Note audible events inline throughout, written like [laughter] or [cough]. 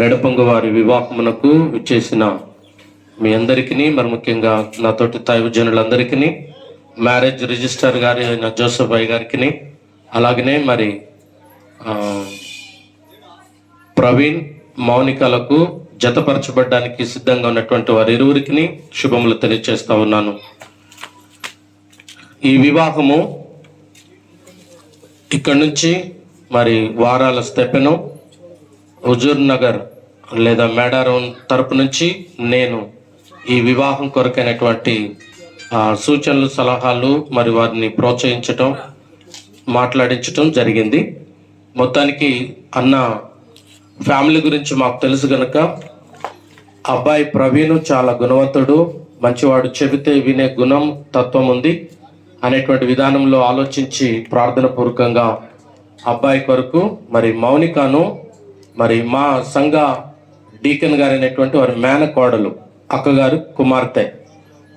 రెడపొంగు వారి వివాహమునకు విచ్చేసిన మీ అందరికీ మరి ముఖ్యంగా నాతోటి దైవజనులందరికీ మ్యారేజ్ రిజిస్టర్ గారి అయిన జోసఫ్ అయ్య గారికి అలాగనే మరి ప్రవీణ్ మౌనికలకు జతపరచబడడానికి సిద్ధంగా ఉన్నటువంటి వారి ఇరువురికి శుభములు తెలియజేస్తా ఉన్నాను. ఈ వివాహము ఇక్కడ నుంచి మరి వారాల స్టెపెను హుజూర్ నగర్ లేదా మేడారం తరపు నుంచి నేను ఈ వివాహం కొరకైనటువంటి సూచనలు సలహాలు మరి వారిని ప్రోత్సహించటం మాట్లాడించటం జరిగింది. మొత్తానికి అన్న ఫ్యామిలీ గురించి మాకు తెలుసు కనుక అబ్బాయి ప్రవీణ్ చాలా గుణవంతుడు మంచివాడు చెబితే వినే గుణం తత్వం ఉంది అనేటువంటి విధానంలో ఆలోచించి ప్రార్థన పూర్వకంగా అబ్బాయి కొరకు మరి మౌనికను మరి మా సంఘ డీకన్ గారు అనేటువంటి వారి మేనకోడలు అక్కగారు కుమార్తె.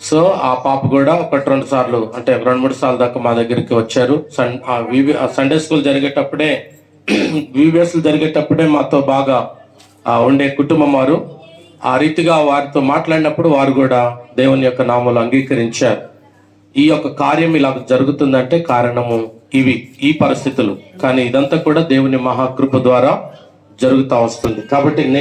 సో ఆ పాప కూడా ఒకటి రెండు సార్లు అంటే రెండు మూడు సార్లు దాకా మా దగ్గరికి వచ్చారు. సన్ ఆ వివి సండే స్కూల్ జరిగేటప్పుడే [clears throat] వివిఎస్లు జరిగేటప్పుడే మాతో బాగా ఉండే కుటుంబం వారు. ఆ రీతిగా వారితో మాట్లాడినప్పుడు వారు కూడా దేవుని యొక్క నామలు అంగీకరించారు. ఈ యొక్క కార్యం ఇలా జరుగుతుందంటే కారణము ఇవి ఈ పరిస్థితులు. కానీ ఇదంతా కూడా దేవుని మహాకృప ద్వారా జరుగుతూ వస్తుంది. కాబట్టి